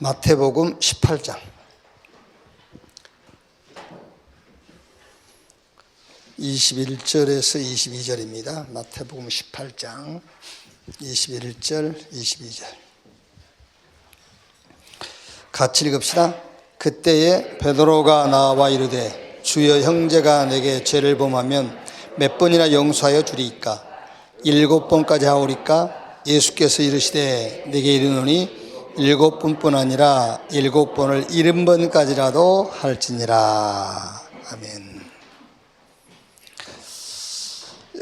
마태복음 18장 21절에서 22절입니다. 마태복음 18장 21절, 22절. 같이 읽읍시다. 그때에 베드로가 나와 이르되 주여 형제가 내게 죄를 범하면 몇 번이나 용서하여 주리이까 일곱 번까지 하오리까 예수께서 이르시되 내게 이르노니 일곱 번뿐 아니라 일곱 번을 일흔 번까지라도 할지니라 아멘.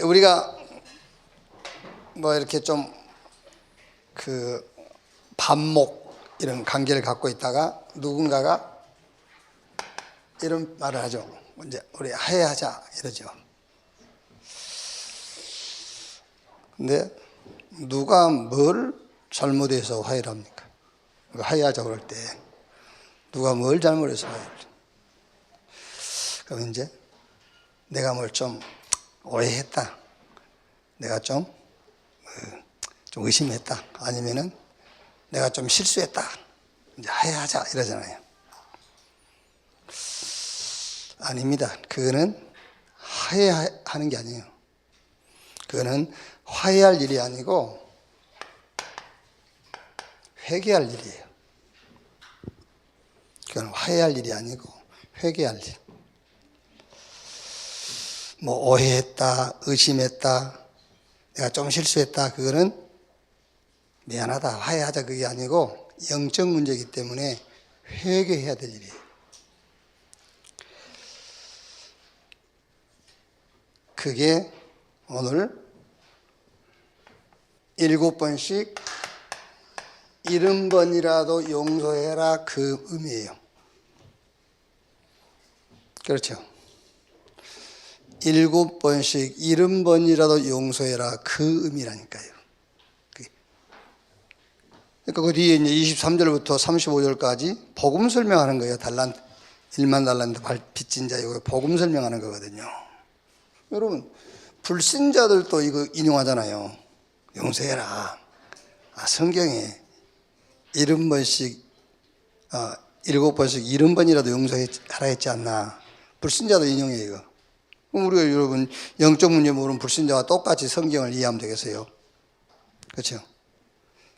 우리가 뭐 이렇게 좀 그 반목 이런 관계를 갖고 있다가 누군가가 이런 말을 하죠. 이제 우리 화해하자 이러죠. 근데 누가 뭘 잘못해서 화해를 합니까? 화해하자 그럴 때 누가 뭘 잘못해서? 그럼 이제 내가 뭘 좀 오해했다. 내가 좀, 어, 좀 의심했다. 아니면은 내가 좀 실수했다. 이제 화해하자 이러잖아요. 아닙니다. 그거는 화해하는 게 아니에요. 그거는 화해할 일이 아니고 회개할 일이에요. 그건 화해할 일이 아니고 회개할 일. 뭐 오해했다, 의심했다, 내가 좀 실수했다. 그거는 미안하다, 화해하자 그게 아니고 영적 문제이기 때문에 회개해야 될 일이에요. 그게 오늘 일곱 번씩 일흔 번이라도 용서해라 그 의미예요. 그렇죠. 일곱 번씩 일흔 번이라도 용서해라 그 의미라니까요. 그게. 그러니까 그 뒤에 이제 23절부터 35절까지 복음 설명하는 거예요. 달란트 1만 달란트 빚진 자 이거 복음 설명하는 거거든요. 여러분 불신자들도 이거 인용하잖아요. 용서해라. 아, 성경에 일흔 번씩 아, 일곱 번씩 일흔 번이라도 용서하라 했지 않나. 불신자도 인용해 이거. 그럼 우리가 여러분 영적 문제 모르는 불신자와 똑같이 성경을 이해하면 되겠어요. 그렇죠?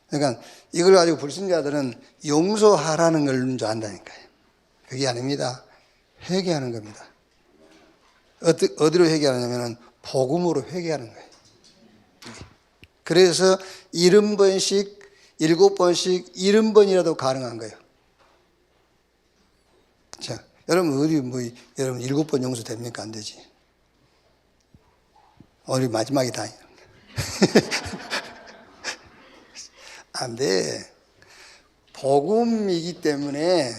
그러니까 이걸 가지고 불신자들은 용서하라는 걸줄 안다니까요. 그게 아닙니다. 회개하는 겁니다. 어디, 어디로 회개하느냐면 복음으로 회개하는 거예요. 그래서 일흔 번씩, 일곱 번씩, 일흔 번이라도 가능한 거예요. 자, 여러분 어디 뭐 여러분 일곱 번 용서 됩니까? 안 되지. 우리 마지막에 다. 안 돼. 복음이기 때문에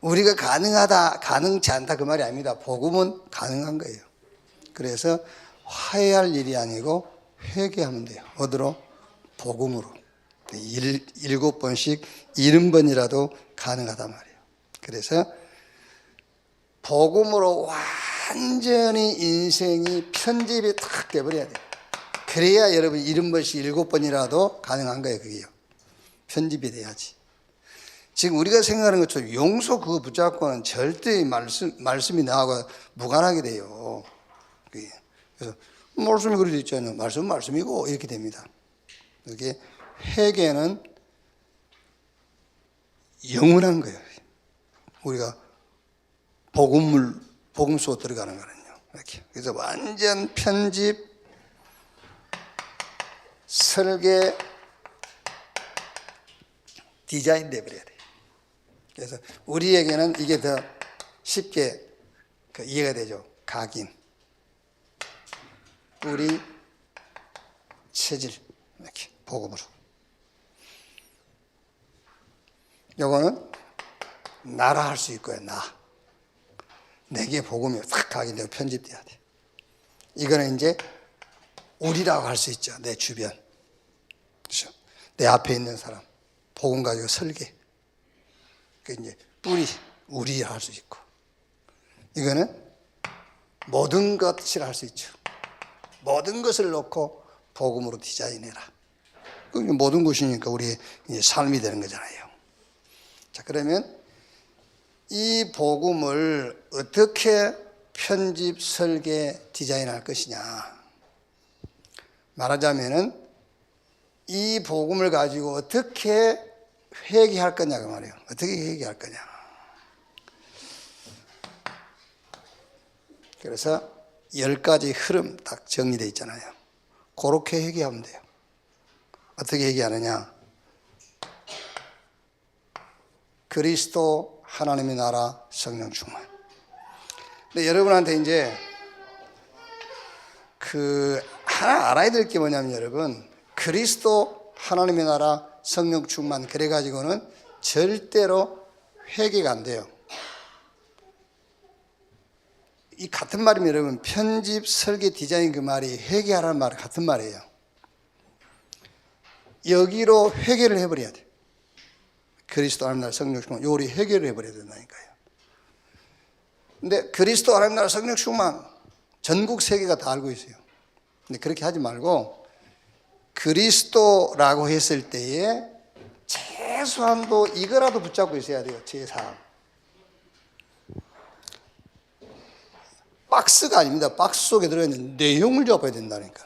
우리가 가능하다, 가능치 않다 그 말이 아닙니다. 복음은 가능한 거예요. 그래서 화해할 일이 아니고 회개하면 돼요. 어디로? 복음으로. 일, 일곱 번씩 일흔 번이라도 가능하단 말이에요. 그래서 복음으로 완전히 인생이 편집이 탁 돼버려야 돼요. 그래야 여러분 일흔 번씩 일곱 번이라도 가능한 거예요, 그게요. 편집이 돼야지. 지금 우리가 생각하는 것처럼 용서 그거 붙잡고는 절대 말씀, 말씀이 나하고 무관하게 돼요. 그게. 그래서 말씀이 그렇게 있잖아요. 말씀은 말씀이고 이렇게 됩니다. 그게 회개는 영원한 거예요. 우리가 복음물, 복음 속 들어가는 거는요. 이렇게. 그래서 완전 편집, 설계, 디자인 돼버려야 돼요. 그래서 우리에게는 이게 더 쉽게 그 이해가 되죠. 각인, 뿌리, 체질 이렇게 복음으로. 요거는 나라 할 수 있고요. 나. 내게 복음이 싹 각인되고 편집돼야 돼. 이거는 이제 우리라고 할 수 있죠. 내 주변. 그렇죠? 내 앞에 있는 사람. 복음 가지고 설계. 그 이제 뿌리 우리 할 수 있고. 이거는 모든 것을 할 수 있죠. 모든 것을 놓고 복음으로 디자인해라. 그 모든 것이니까 우리의 삶이 되는 거잖아요. 자, 그러면 이 복음을 어떻게 편집, 설계, 디자인할 것이냐. 말하자면은 이 복음을 가지고 어떻게 회개할 거냐고 말이에요. 어떻게 회개할 거냐. 그래서 열 가지 흐름 딱 정리되어 있잖아요. 그렇게 회개하면 돼요. 어떻게 회개하느냐? 그리스도 하나님의 나라 성령 충만. 근데 여러분한테 이제 그 하나 알아야 될 게 뭐냐면 여러분 그리스도 하나님의 나라 성령 충만 그래 가지고는 절대로 회개가 안 돼요. 이 같은 말이면 여러분 편집 설계 디자인 그 말이 회개하라는 말 같은 말이에요. 여기로 회개를 해버려야 돼. 그리스도 하나님 나라 성령 충만 요리 회개를 해버려야 된다니까요. 근데 그리스도 하나님 나라 성령 충만 전국 세계가 다 알고 있어요. 근데 그렇게 하지 말고 그리스도라고 했을 때에 최소한도 이거라도 붙잡고 있어야 돼요. 제4. 박스가 아닙니다. 박스 속에 들어있는 내용을 잡아야 된다니까.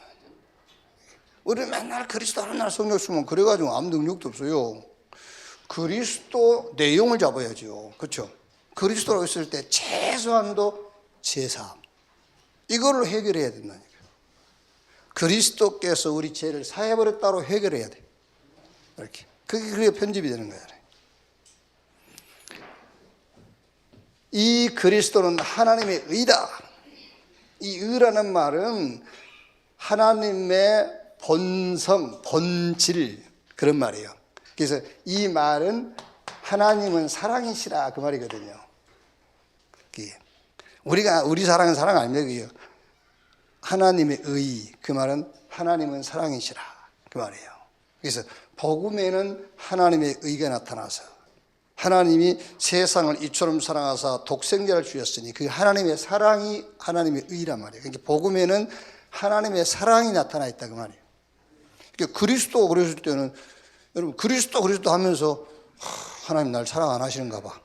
우리 맨날 그리스도 하나님 성령 충만 그래가지고 아무 능력도 없어요. 그리스도 내용을 잡아야죠. 그렇죠? 그리스도라고 했을 때 최소한도 제3. 이걸로 해결해야 된다니까. 그리스도께서 우리 죄를 사해버렸다로 해결해야 돼. 이렇게. 그게 그게 편집이 되는 거야. 이 그리스도는 하나님의 의다. 이 의라는 말은 하나님의 본성, 본질 그런 말이에요. 그래서 이 말은 하나님은 사랑이시라 그 말이거든요. 우리가 우리 사랑은 사랑. 그게. 하나님의 의, 그 말은 하나님은 사랑이시라. 그 말이에요. 그래서 복음에는 하나님의 의가 나타나서 하나님이 세상을 이처럼 사랑하사 독생자를 주셨으니 그 하나님의 사랑이 하나님의 의란 말이에요. 그러니까 복음에는 하나님의 사랑이 나타나 있다 그 말이에요. 그러니까 그리스도 때는 여러분 그리스도 그리스도 하면서 하나님 날 사랑 안 하시는가 봐.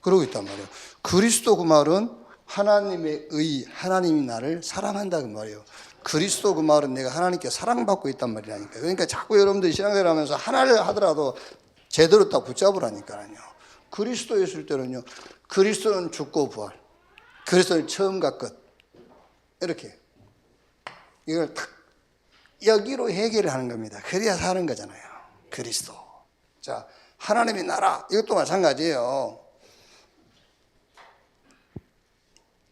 그러고 있단 말이에요. 그리스도 그 말은 하나님의 의, 하나님이 나를 사랑한다 그 말이에요. 그리스도 그 말은 내가 하나님께 사랑받고 있단 말이라니까. 그러니까 자꾸 여러분들이 신앙생활 하면서 하나를 하더라도 제대로 딱 붙잡으라니까요. 그리스도에 있을 때는요. 그리스도는 죽고 부활. 그리스도는 처음과 끝. 이렇게. 이걸 탁 여기로 해결을 하는 겁니다. 그래야 사는 거잖아요. 그리스도. 자, 하나님의 나라. 이것도 마찬가지예요.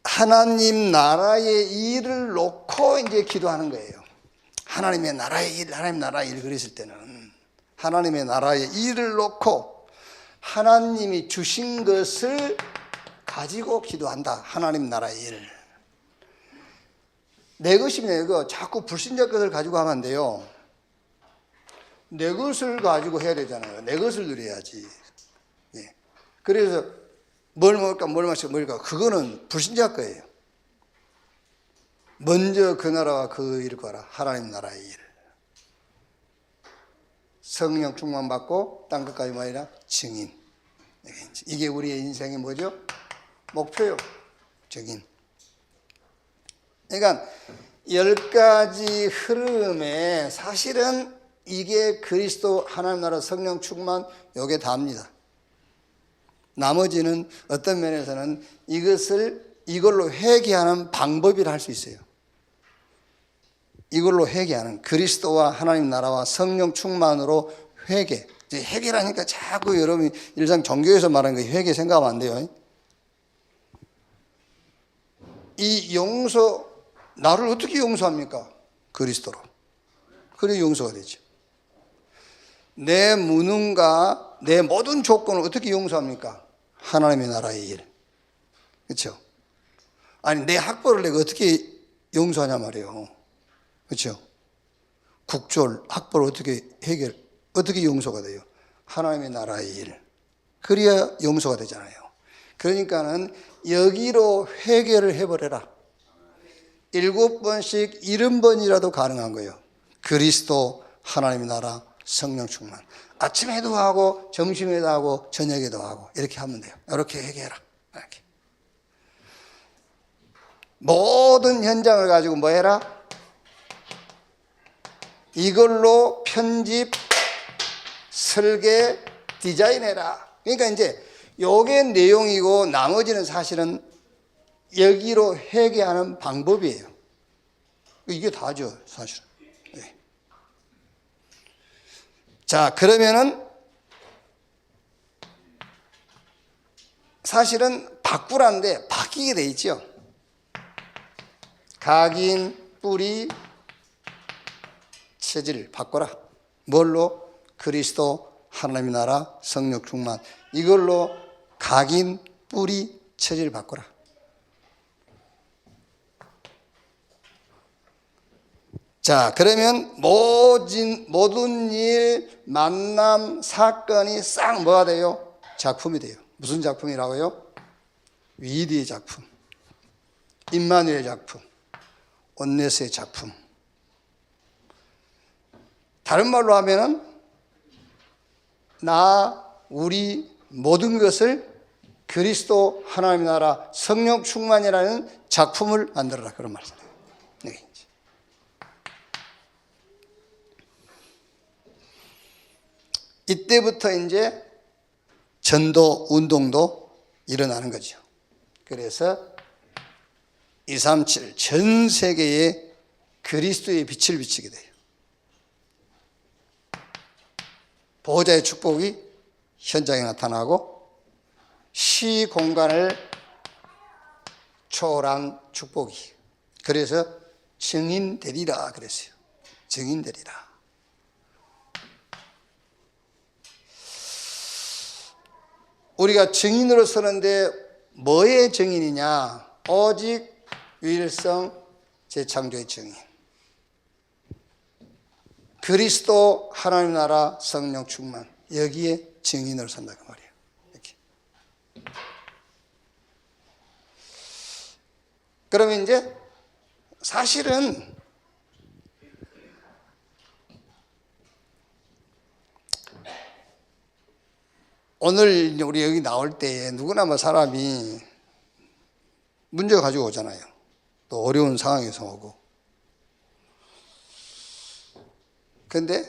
하나님 나라의 일을 놓고 이제 기도하는 거예요. 하나님의 나라의 일, 하나님 나라의 일 그랬을 때는 하나님의 나라의 일을 놓고 하나님이 주신 것을 가지고 기도한다. 하나님 나라의 일. 내 것이면 이거 자꾸 불신자 것을 가지고 하면 안 돼요. 내 것을 가지고 해야 되잖아요. 내 것을 누려야지. 예. 그래서 뭘 먹을까, 뭘 마실까, 뭘까. 그거는 불신자 거예요. 먼저 그 나라와 그 일을 봐라. 하나님 나라의 일. 성령 충만 받고 땅 끝까지 뭐이라 증인. 이게 우리의 인생의 뭐죠? 목표요. 증인. 그러니까 열 가지 흐름에 사실은 이게 그리스도 하나님 나라 성령 충만 요게 답니다. 나머지는 어떤 면에서는 이것을 이걸로 회개하는 방법이라 할 수 있어요. 이걸로 회개하는 그리스도와 하나님 나라와 성령 충만으로 회개. 회개라니까 자꾸 여러분이 일상 종교에서 말하는 거 회개 생각하면 안 돼요. 이 용서 나를 어떻게 용서합니까? 그리스도로. 그래 용서가 되죠. 내 무능과 내 모든 조건을 어떻게 용서합니까? 하나님의 나라의 일. 그렇죠? 아니 내 학벌을 내가 어떻게 용서하냐 말이에요. 그렇죠? 국졸 학벌 어떻게 해결 어떻게 용서가 돼요? 하나님의 나라의 일. 그래야 용서가 되잖아요. 그러니까는 여기로 회개를 해버려라. 일곱 번씩 일흔 번이라도 가능한 거예요. 그리스도 하나님의 나라 성령 충만. 아침에도 하고 점심에도 하고 저녁에도 하고 이렇게 하면 돼요. 이렇게 얘기해라. 이렇게. 모든 현장을 가지고 뭐 해라? 이걸로 편집, 설계, 디자인해라. 그러니까 이제 요게 내용이고 나머지는 사실은 여기로 회계하는 방법이에요. 이게 다죠, 사실은. 네. 자, 그러면은 사실은 바꾸라는데 바뀌게 돼 있죠. 각인, 뿌리, 체질 바꿔라. 뭘로? 그리스도 하나님의 나라 성령 충만. 이걸로 각인, 뿌리, 체질 바꿔라. 자, 그러면 모든, 모든 일, 만남, 사건이 싹 뭐가 돼요? 작품이 돼요. 무슨 작품이라고요? 위디의 작품, 임마누엘 작품, 온네스의 작품. 다른 말로 하면은 나, 우리 모든 것을 그리스도 하나님의 나라 성령 충만이라는 작품을 만들어라 그런. 네. 이때부터 이제 전도 운동도 일어나는 거죠. 그래서 237 전 세계에 그리스도의 빛을 비치게 돼요. 보호자의 축복이 현장에 나타나고 시 공간을 초월한 축복이 그래서 증인되리라 그랬어요. 증인되리라. 우리가 증인으로 서는데 뭐의 증인이냐? 오직 유일성 재창조의 증인. 그리스도 하나님 나라 성령 충만 여기에 증인으로 선다 그 말이에요. 이렇게. 그러면 이제 사실은 오늘 우리 여기 나올 때 누구나 뭐 사람이 문제 가지고 오잖아요. 또 어려운 상황에서 오고. 근데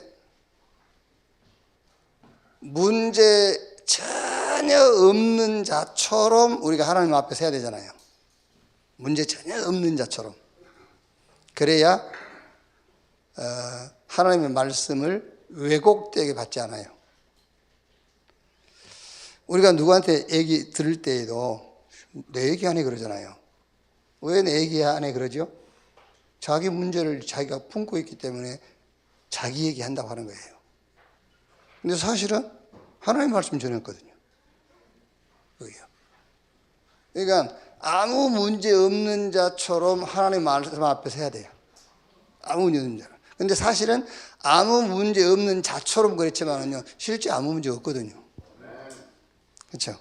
문제 전혀 없는 자처럼 우리가 하나님 앞에 서야 되잖아요. 문제 전혀 없는 자처럼. 그래야 어, 하나님의 말씀을 왜곡되게 받지 않아요. 우리가 누구한테 얘기 들을 때에도 내 얘기 안에 그러잖아요. 왜 내 얘기 안에 그러죠? 자기 문제를 자기가 품고 있기 때문에 자기 얘기한다고 하는 거예요. 근데 사실은 하나님 말씀 전했거든요. 그게요. 그러니까 아무 문제 없는 자처럼 하나님 말씀 앞에 서야 돼요. 아무 문제 없는 자. 근데 사실은 아무 문제 없는 자처럼 그랬지만은요, 실제 아무 문제 없거든요. 그렇죠?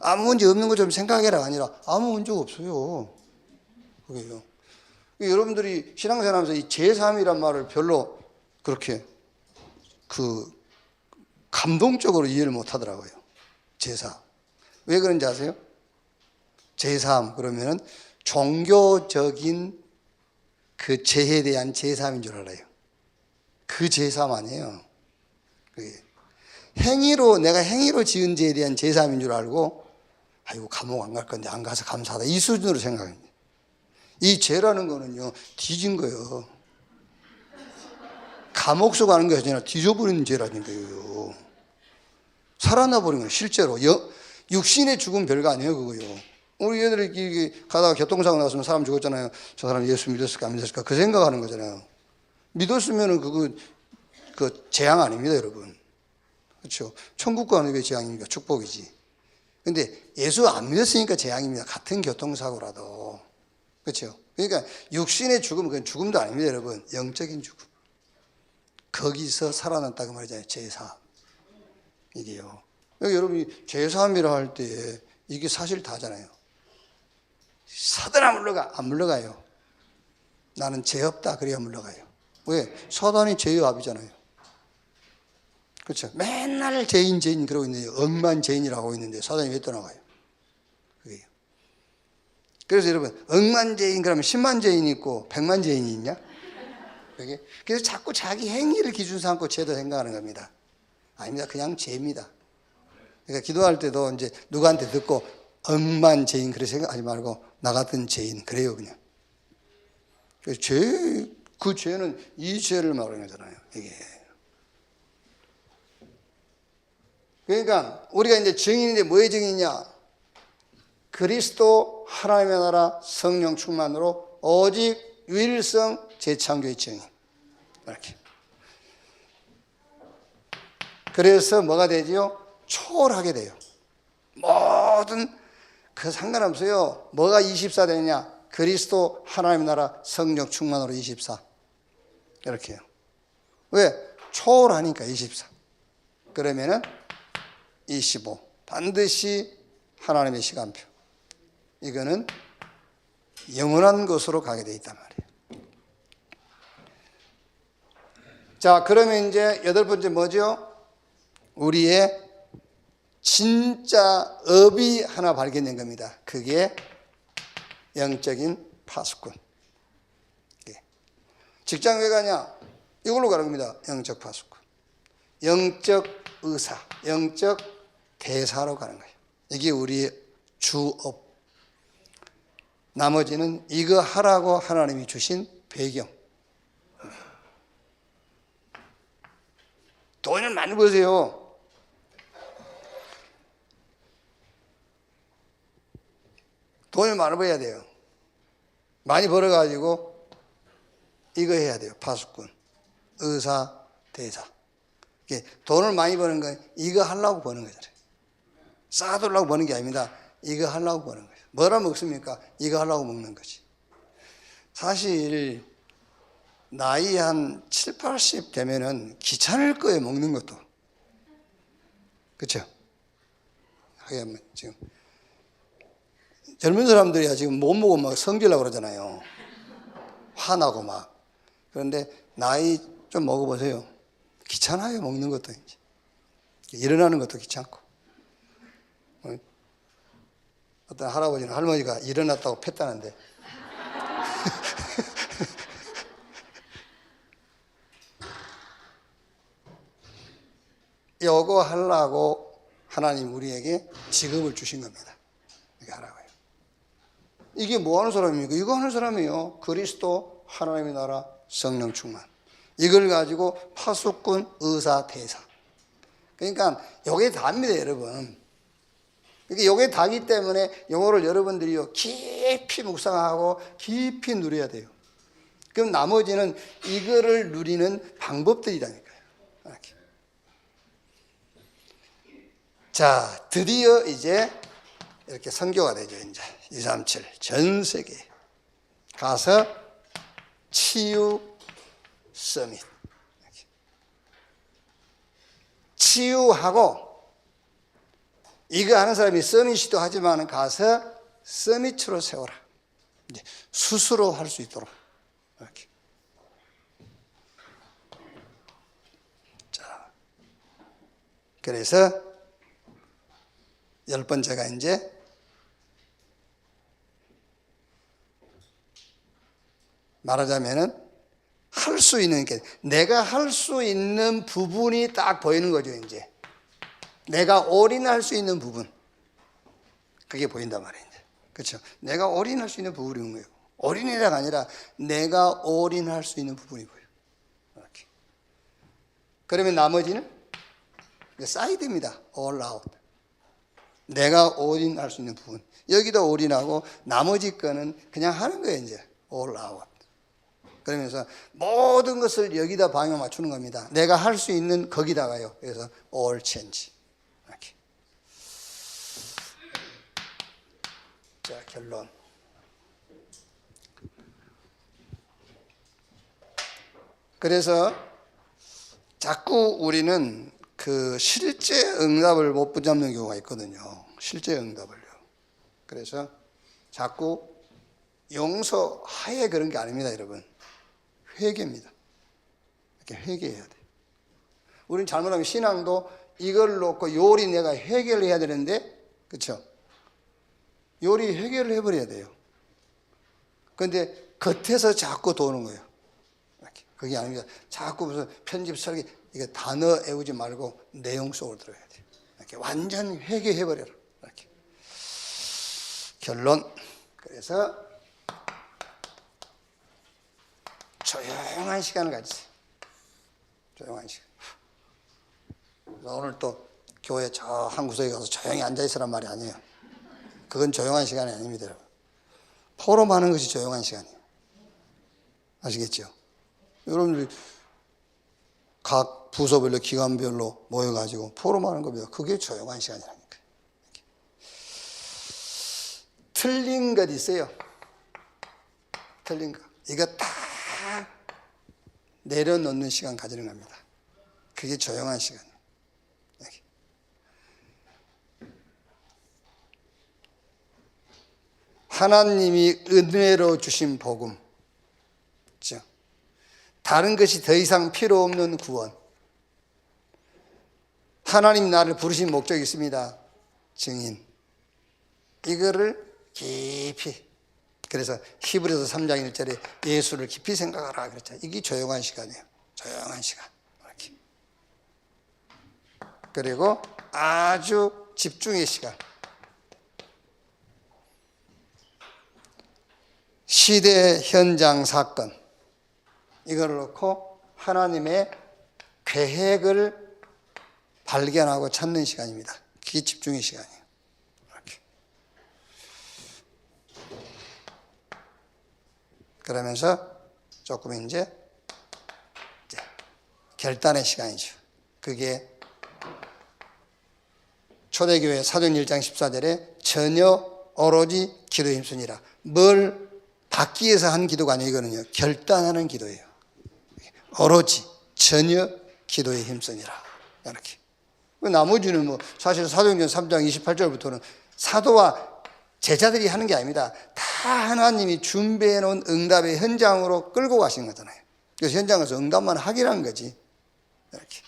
아무 문제 없는 것처럼 생각해라 아니라 아무 문제가 없어요. 그게요. 여러분들이 신앙생활하면서 이 제3이란 말을 별로 그렇게 그 감동적으로 이해를 못 하더라고요. 제3. 왜 그런지 아세요? 제3 그러면은 종교적인 그 죄에 대한 제3인 줄 알아요. 그 제3 아니에요. 그게. 행위로 내가 행위로 지은 죄에 대한 제3인 줄 알고 아이고 감옥 안 갈 건데 안 가서 감사하다 이 수준으로 생각합니다. 이 죄라는 거는요 뒤진 거예요. 감옥서 가는 게 아니라 뒤져버리는 죄라는 거예요. 살아나 버린 거예요. 실제로 여, 육신의 죽음 별거 아니에요 그거요. 우리 애들이 가다가 교통사고 났으면 사람 죽었잖아요. 저 사람 예수 믿었을까 안 믿었을까 그 생각하는 거잖아요. 믿었으면은 그거 그 재앙 아닙니다 여러분. 그렇죠. 천국 가는 게 재앙입니까? 축복이지. 근데 예수 안 믿었으니까 재앙입니다. 같은 교통사고라도. 그렇죠. 그러니까 육신의 죽음은 그건 죽음도 아닙니다, 여러분. 영적인 죽음. 거기서 살아났다고 말이잖아요. 제사. 이게요. 여러분이 제사함이라 할 때 이게 사실 다잖아요. 사단아 물러가. 안 물러가요. 나는 죄 없다. 그래야 물러가요. 왜? 사단이 죄의 압이잖아요. 그렇죠. 맨날 죄인 죄인 그러고 있는데 억만 죄인이라고 하고 있는데 사단이 왜 떠나가요? 그게요. 그래서 여러분 억만 죄인 그러면 10만 죄인이 있고 100만 죄인이 있냐? 그게 그래서 자꾸 자기 행위를 기준 삼고 죄도 생각하는 겁니다. 아닙니다. 그냥 죄입니다. 그러니까 기도할 때도 이제 누구한테 듣고 억만 죄인 그렇게 생각하지 말고 나 같은 죄인 그래요 그냥. 그 죄, 그 죄는 이 죄를 말하는 거잖아요. 이게. 그러니까 우리가 이제 증인인데 뭐의 증인이냐? 그리스도 하나님의 나라 성령 충만으로 오직 유일성 재창조의 증인. 이렇게. 그래서 뭐가 되지요? 초월하게 돼요. 모든 그 상관없어요. 뭐가 24 되느냐? 그리스도 하나님의 나라 성령 충만으로 24. 이렇게요. 왜? 초월하니까 24. 그러면은 25. 반드시 하나님의 시간표. 이거는 영원한 것으로 가게 돼 있단 말이에요. 자, 그러면 이제 여덟 번째 뭐죠? 우리의 진짜 업이 하나 발견된 겁니다. 그게 영적인 파수꾼. 예. 직장 왜 가냐? 이걸로 가는 겁니다. 영적 파수꾼. 영적 의사, 영적 대사로 가는 거예요. 이게 우리의 주업. 나머지는 이거 하라고 하나님이 주신 배경. 돈을 많이 버세요. 돈을 많이 벌어야 돼요. 많이 벌어가지고 이거 해야 돼요. 파수꾼, 의사, 대사. 돈을 많이 버는 건 이거 하려고 버는 거잖아요. 쌓아두려고 버는 게 아닙니다. 이거 하려고 버는 거예요. 뭐라 먹습니까? 이거 하려고 먹는 거지. 사실 나이 한 7, 80 되면은 귀찮을 거예요. 먹는 것도. 그렇죠? 하긴 지금 젊은 사람들이야 지금 못 먹고 막 성질나고 그러잖아요. 화나고 막. 그런데 나이 좀 먹어보세요. 귀찮아요, 먹는 것도 이제. 일어나는 것도 귀찮고. 어? 어떤 할아버지는 할머니가 일어났다고 팼다는데. 요거 하려고 하나님 우리에게 직업을 주신 겁니다. 이게 하라고요. 이게 뭐 하는 사람입니까? 이거 하는 사람이에요. 그리스도 하나님의 나라 성령 충만. 이걸 가지고 파수꾼 의사 대사. 그러니까 요게 다입니다, 여러분. 이게 요게 다기 때문에 요거를 여러분들이요 깊이 묵상하고 깊이 누려야 돼요. 그럼 나머지는 이거를 누리는 방법들이라니까요. 이렇게. 자, 드디어 이제 이렇게 선교가 되죠, 이제. 237. 전 세계 가서 치유 서밋. 치유하고 이거 하는 사람이 서밋이도 하지만 가서 서밋으로 세워라. 이제 스스로 할 수 있도록. 이렇게. 자. 그래서 열 번째가 이제 말하자면은 할 수 있는 게 내가 할 수 있는 부분이 딱 보이는 거죠 이제 내가 올인할 수 있는 부분. 그게 보인단 말이에요 그렇죠 내가 올인할 수 있는 있는 거예요. 올인이라가 아니라 내가 올인할 수 있는 부분이 보여 이렇게. 그러면 나머지는 사이드입니다. All out. 내가 올인할 수 있는 부분. 여기도 올인하고 나머지 거는 그냥 하는 거예요 이제. All out. 그러면서 모든 것을 여기다 방향 맞추는 겁니다. 내가 할 수 있는 거기다가요. 그래서 all change. 이렇게. 자, 결론. 그래서 자꾸 우리는 그 실제 응답을 못 붙잡는 경우가 있거든요. 실제 응답을요. 그래서 자꾸 용서 하에 그런 게 아닙니다, 여러분. 회개입니다. 이렇게 회개해야 돼요. 우리는 잘못하면 신앙도 이걸 놓고 요리 내가 해결해야 되는데, 그렇죠? 요리 해결을 해버려야 돼요. 근데 겉에서 자꾸 도는 거예요. 그게 아닙니다. 자꾸 무슨 편집 설계 이게 단어 애우지 말고 내용 속으로 들어야 돼요. 이렇게 완전 회개해 버려라. 이렇게. 결론. 그래서 조용한 시간을 가지세요. 조용한 시간. 오늘 또 교회 저 한 구석에 가서 조용히 앉아 있으란 말이 아니에요. 그건 조용한 시간이 아닙니다. 여러분. 포럼하는 것이 조용한 시간이에요. 아시겠죠? 여러분들이 각 부서별로 기관별로 모여가지고 포럼하는 겁니다. 그게 조용한 시간이라니까. 틀린 것 있어요. 틀린 거. 이거 다 내려놓는 시간 가지는 겁니다. 그게 조용한 시간이에요. 이렇게. 하나님이 은혜로 주신 복음. 그렇죠? 다른 것이 더 이상 필요 없는 구원. 하나님 나를 부르신 목적이 있습니다. 증인. 이거를 깊이. 그래서 히브리서 3장 1절에 예수를 깊이 생각하라 그랬죠. 이게 조용한 시간이에요. 조용한 시간. 이렇게. 그리고 아주 집중의 시간. 시대 현장 사건 이걸 놓고 하나님의 계획을 발견하고 찾는 시간입니다. 그게 집중의 시간이에요. 이렇게. 그러면서 조금 이제, 결단의 시간이죠. 그게 초대교회 사도행 1장 14절에 전혀 오로지 기도 힘쓰니라. 뭘 받기 위해서 한 기도가 아니에요. 이거는요. 결단하는 기도예요. 오로지 전혀 기도에 힘쓰니라. 이렇게. 그 나머지는 뭐 사실 사도행전 3장 28절부터는 사도와 제자들이 하는 게 아닙니다. 다 하나님이 준비해 놓은 응답의 현장으로 끌고 가신 거잖아요. 그래서 현장에서 응답만 하기란 거지. 이렇게.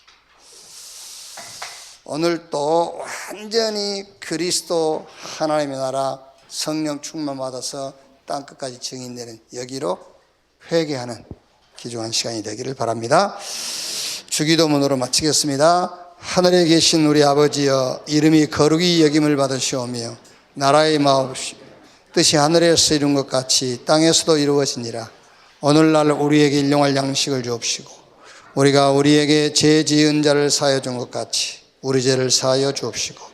오늘 또 완전히 그리스도 하나님의 나라 성령 충만 받아서 땅 끝까지 증인 되는 여기로 회개하는 귀중한 시간이 되기를 바랍니다. 주기도문으로 마치겠습니다. 하늘에 계신 우리 아버지여 이름이 거룩히 여김을 받으시오며 나라의 마음 뜻이 하늘에서 이룬 것 같이 땅에서도 이루어지니라. 오늘날 우리에게 일용할 양식을 주옵시고 우리가 우리에게 죄 지은 자를 사하여 준 것 같이 우리 죄를 사하여 주옵시고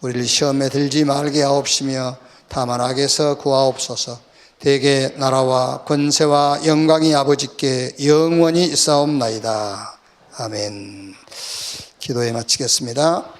우리를 시험에 들지 말게 하옵시며 다만 악에서 구하옵소서 대개 나라와 권세와 영광이 아버지께 영원히 있사옵나이다. 아멘. 기도에 마치겠습니다